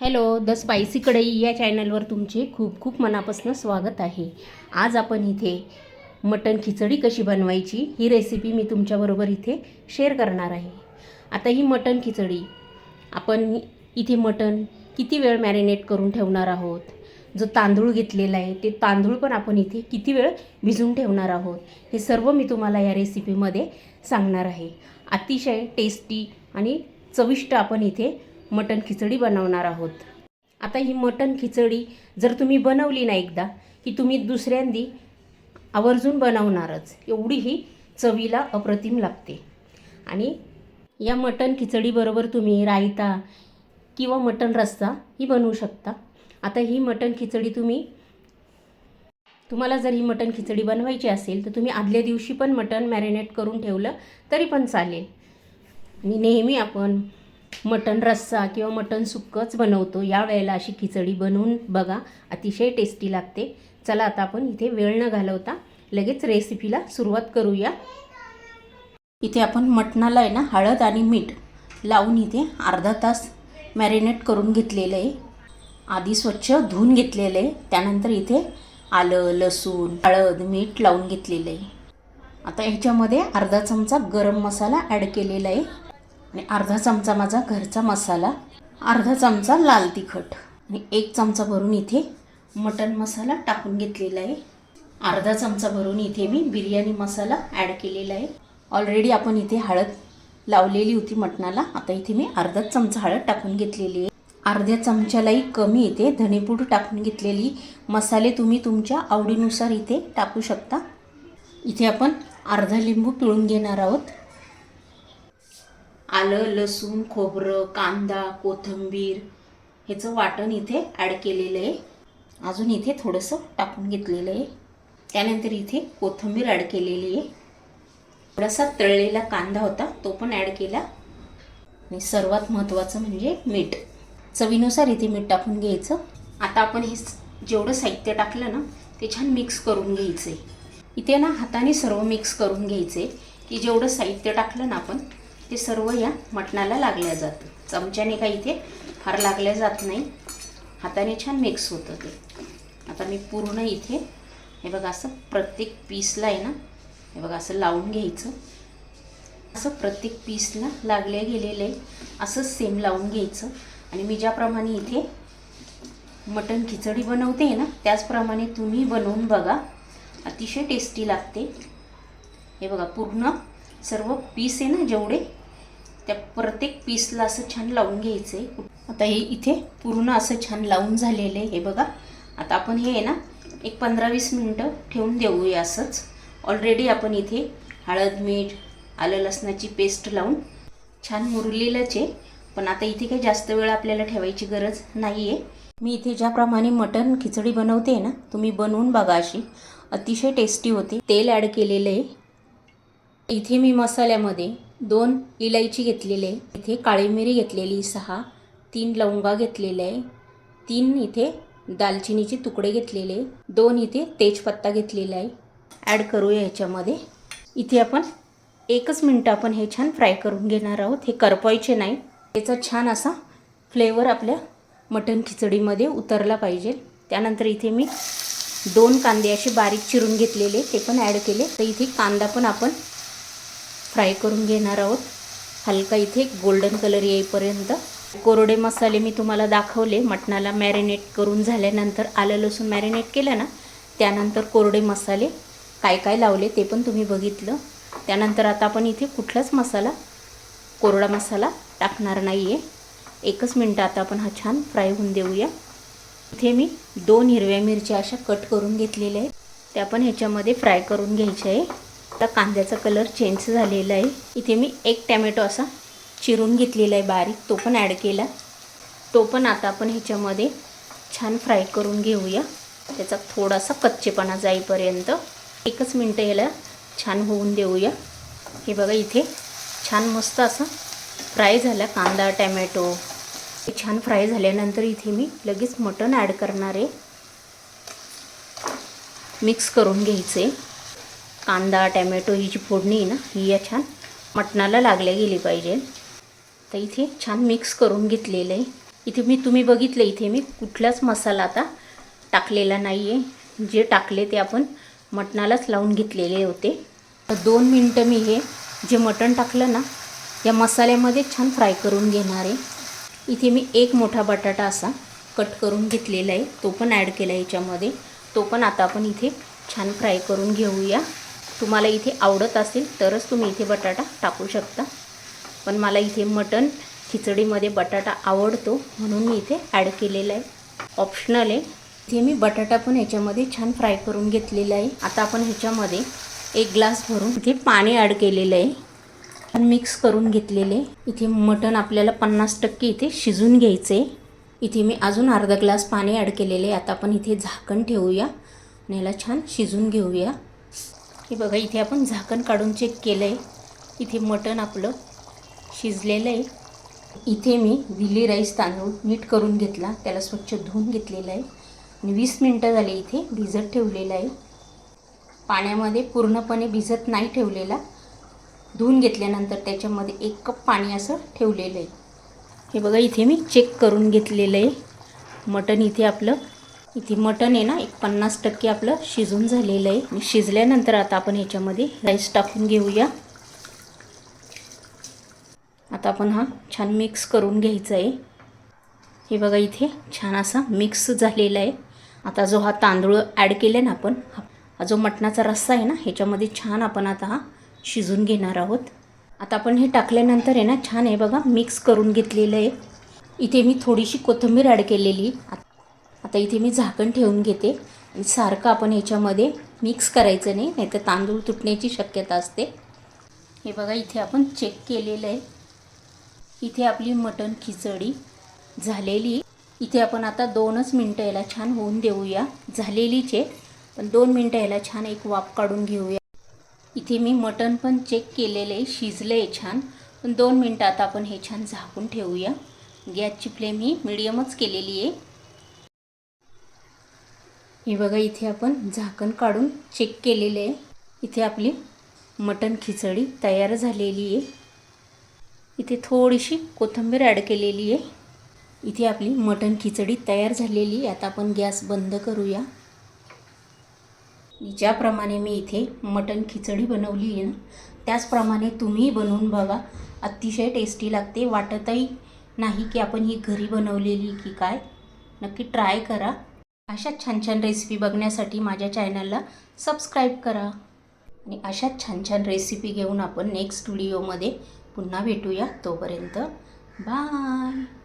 Hello the spicy कढई या चॅनलवर तुमचे खूप खूप मनापासून स्वागत आहे. आज आपण इथे मटण खिचडी कशी बनवायची ही रेसिपी मी तुमच्याबरोबर इथे शेअर करणार आहे. आता ही मटण खिचडी आपण इथे मटण किती वेळ मॅरिनेट करून ठेवणार आहोत? जो तांदूळ घेतलेला आहे ते तांदूळ पण आपण इथे किती वेळ भिजून ठेवणार आहोत? हे सर्व मी तुम्हाला या रेसिपीमध्ये सांगणार आहे. अतिशय टेस्टी आणि चविष्ट आपण इथे मटण खिचडी बनवणार आहोत. आता ही मटण खिचडी जर तुम्ही बनवली ना एकदा की तुम्ही दुसऱ्यांदी आवर्जून बनवणारच एवढी ही चवीला अप्रतिम लागते. आणि या मटण खिचडीबरोबर तुम्ही रायता किंवा मटण रस्सा ही बनवू शकता. आता ही मटण खिचडी तुम्ही तुम्हाला जर ही मटण खिचडी बनवायची असेल तर तुम्ही आदल्या दिवशी पण मटण मॅरिनेट करून ठेवलं तरी पण चालेल. आणि नेहमी आपण मटण रस्सा किंवा मटण सुक्कंच बनवतो. या वेळेला अशी खिचडी बनवून बघा अतिशय टेस्टी लागते. चला आता आपण इथे वेळ न घालवता लगेच रेसिपीला सुरुवात करूया. इथे आपण मटणाला आहे ना हळद आणि मीठ लावून इथे अर्धा तास मॅरिनेट करून घेतलेलं आहे. आधी स्वच्छ धुवून घेतलेलं आहे. त्यानंतर इथे आलं लसूण हळद मीठ लावून घेतलेलं आहे. आता ह्याच्यामध्ये अर्धा चमचा गरम मसाला ॲड केलेला आहे. आणि अर्धा चमचा माझा घरचा मसाला अर्धा चमचा लाल तिखट. आणि एक चमचा भरून इथे मटन मसाला टाकून घेतलेला आहे. अर्धा चमचा भरून इथे मी बिर्याणी मसाला ॲड केलेला आहे. ऑलरेडी आपण इथे हळद लावलेली होती मटणाला. आता इथे मी अर्धाच चमचा हळद टाकून घेतलेली आहे. अर्ध्या चमच्यालाही कमी इथे धनेपूड टाकून घेतलेली. मसाले तुम्ही तुमच्या आवडीनुसार इथे टाकू शकता. इथे आपण अर्धा लिंबू पिळून घेणार आहोत. आलं लसूण खोबरं कांदा कोथिंबीर ह्याचं वाटण इथे ॲड केलेलं आहे. अजून इथे थोडंसं टाकून घेतलेलं आहे. त्यानंतर इथे कोथिंबीर ॲड केलेली आहे. थोडासा तळलेला कांदा होता तो पण ॲड केला. आणि सर्वात महत्त्वाचं म्हणजे मीठ. चवीनुसार इथे मीठ टाकून घ्यायचं. आता आपण हे जेवढं साहित्य टाकलं ना ते छान मिक्स करून घ्यायचं आहे इथे ना हाताने सर्व मिक्स करून घ्यायचे की जेवढं साहित्य टाकलं ना आपण ते सर्व या मटणाला लागल्या जातं. चमच्याने काही इथे फार लागल्या जात नाही. हाताने छान मिक्स होतं ते. आता मी पूर्ण इथे हे बघा असं प्रत्येक पीसला आहे ना हे बघा असं लावून घ्यायचं. असं प्रत्येक पीसला लागले गेलेलं आहे. असं सेम लावून घ्यायचं. आणि मी ज्याप्रमाणे इथे मटण खिचडी बनवते ना त्याचप्रमाणे तुम्ही बनवून बघा. अतिशय टेस्टी लागते. हे बघा पूर्ण सर्व पीस आहे ना जेवढे त्या प्रत्येक पीसला असं छान लावून घ्यायचं आहे आता हे इथे पूर्ण असं छान लावून झालेलं आहे हे बघा. आता आपण हे आहे ना एक पंधरा वीस मिनटं ठेवून देऊया असंच. ऑलरेडी आपण इथे हळद मीठ आलं लसणाची पेस्ट लावून छान मुरलेलंच आहे. पण आता इथे काही जास्त वेळ आपल्याला ठेवायची गरज नाही आहे मी इथे ज्याप्रमाणे मटण खिचडी बनवते ना तुम्ही बनवून बघा अशी. अतिशय टेस्टी होते. तेल ॲड केलेलं आहे. इथे मी मसाल्यामध्ये दोन इलायची घेतलेले आहे. इथे काळी मिरी घेतलेली सहा. तीन लवंगा घेतलेले आहे. तीन इथे दालचिनीचे तुकडे घेतलेले दोन इथे तेजपत्ता घेतलेला आहे. ॲड करूया ह्याच्यामध्ये इथे आपण एकच मिनटं आपण हे छान फ्राय करून घेणार आहोत. हे करपायचे नाही. याचा छान असा फ्लेवर आपल्या मटण खिचडीमध्ये उतरला पाहिजे. त्यानंतर इथे मी दोन कांदे असे बारीक चिरून घेतलेले ते पण ॲड केले. तर इथे कांदा पण आपण फ्राय करून घेणार आहोत. हलका इथे गोल्डन कलर येईपर्यंत. कोरडे मसाले मी तुम्हाला दाखवले. मटणाला मॅरिनेट करून झाल्यानंतर आलं लसूण मॅरिनेट केलं ना त्यानंतर कोरडे मसाले काय काय लावले ते पण तुम्ही बघितलं. त्यानंतर आता आपण इथे कुठलाच मसाला कोरडा मसाला टाकणार नाही आहे एकच मिनटं आता आपण हा छान फ्राय होऊन देऊया. इथे मी दोन हिरव्या मिरच्या अशा कट करून घेतलेल्या आहेत. त्या पण ह्याच्यामध्ये फ्राय करून घ्यायच्या आहे. आता कांद्याचा कलर चेंज झालेला आहे. इथे मी एक टॅमॅटो असा चिरून घेतलेला आहे बारीक. तो पण ॲड केला. तो पण आता आपण ह्याच्यामध्ये छान फ्राय करून घेऊया. त्याचा थोडासा कच्चेपणा जाईपर्यंत एकच मिनटं याला छान होऊन देऊया. हे बघा इथे छान मस्त असं फ्राय झाला कांदा टॅमॅटो. हे छान फ्राय झाल्यानंतर इथे मी लगेच मटण ॲड करणार आहे. मिक्स करून घ्यायचे कांदा टॅमॅटो ही जी फोडणी आहे ना ही या छान मटणाला लागल्या गेली पाहिजे. तर इथे छान मिक्स करून घेतलेलं आहे. इथे मी तुम्ही बघितलं इथे मी कुठलाच मसाला आता टाकलेला नाही आहे जे टाकले ते आपण मटणालाच लावून घेतलेले होते. तर दोन मिनटं मी हे जे मटण टाकलं ना या मसाल्यामध्ये छान फ्राय करून घेणार आहे. इथे मी एक मोठा बटाटा असा कट करून घेतलेला आहे. तो पण ॲड केला याच्यामध्ये. तो पण आता आपण इथे छान फ्राय करून घेऊया. तुम्हाला इथे आवडत असेल तरच तुम्ही इथे बटाटा टाकू शकता. पण मला इथे मटण खिचडीमध्ये बटाटा आवडतो म्हणून मी इथे ॲड केलेला आहे. ऑप्शनल आहे. इथे मी बटाटा पण ह्याच्यामध्ये छान फ्राय करून घेतलेला आहे. आता आपण ह्याच्यामध्ये एक ग्लास भरून इथे पाणी ॲड केलेलं आहे. आणि मिक्स करून घेतलेले इथे मटण आपल्याला पन्नास टक्के इथे शिजून घ्यायचं आहे. इथे मी अजून अर्धा ग्लास पाणी ॲड केलेले आहे. आता आपण इथे झाकण ठेवूया. आणि याला छान शिजून घेऊया. हे बघा इथे आपण झाकण काढून चेक केलं आहे इथे मटण आपलं शिजलेलं आहे. इथे मी दिल्ली राईस तांदूळ नीट करून घेतला. त्याला स्वच्छ धुवून घेतलेलं आहे. आणि वीस मिनटं झाले इथे भिजत ठेवलेलं आहे. पाण्यामध्ये पूर्णपणे भिजत नाही ठेवलेला. धुवून घेतल्यानंतर त्याच्यामध्ये एक कप पाणी असं ठेवलेलं आहे. हे बघा इथे मी चेक करून घेतलेलं आहे. मटण इथे आपलं इथे मटण आहे ना एक पन्नास टक्के आपलं शिजून झालेलं आहे. शिजल्यानंतर आता आपण ह्याच्यामध्ये राईस टाकून घेऊया. आता आपण हा छान मिक्स करून घ्यायचा आहे. हे बघा इथे छान असा मिक्स झालेला आहे. आता जो हा तांदूळ ॲड केला ना आपण हा जो मटणाचा रस्सा आहे ना ह्याच्यामध्ये छान आपण आता हा शिजून घेणार आहोत. आता आपण हे टाकल्यानंतर आहे ना छान आहे बघा मिक्स करून घेतलेलं आहे. इथे मी थोडीशी कोथिंबीर ॲड केलेली. आता इथे मी झाकण ठेवून घेते. आणि सारखं आपण ह्याच्यामध्ये मिक्स करायचं नाही नाहीतर तांदूळ तुटण्याची शक्यता असते. हे बघा इथे आपण चेक केलेलं आहे. इथे आपली मटण खिचडी झालेली. इथे आपण आता दोनच मिनटं याला छान होऊन देऊया. झालेलीच आहे पण दोन मिनटं याला छान एक वाफ काढून घेऊया. इथे मी मटण पण चेक केलेलं आहे शिजलं आहे छान. पण दोन मिनटं आता आपण हे छान झाकून ठेवूया. गॅसची फ्लेम ही मिडियमच केलेली आहे. हे बघा इथे आपण झाकण काढून चेक केलेलं आहे. इथे आपली मटण खिचडी तयार झालेली आहे. इथे थोडीशी कोथिंबीर ॲड केलेली आहे. इथे आपली मटण खिचडी तयार झालेली आहे. आता आपण गॅस बंद करूया. ज्याप्रमाणे मी इथे मटण खिचडी बनवली आहे ना त्याचप्रमाणे तुम्ही बनवून बघा. अतिशय टेस्टी लागते. वाटतही नाही की आपण ही घरी बनवलेली की काय. नक्की ट्राय करा. अशा छान छान रेसिपी बघण्यासाठी माझ्या चॅनलला सबस्क्राईब करा. आणि अशाच छान छान रेसिपी घेऊन आपण नेक्स्ट व्हिडिओमध्ये पुन्हा भेटूया तोपर्यंत. बाय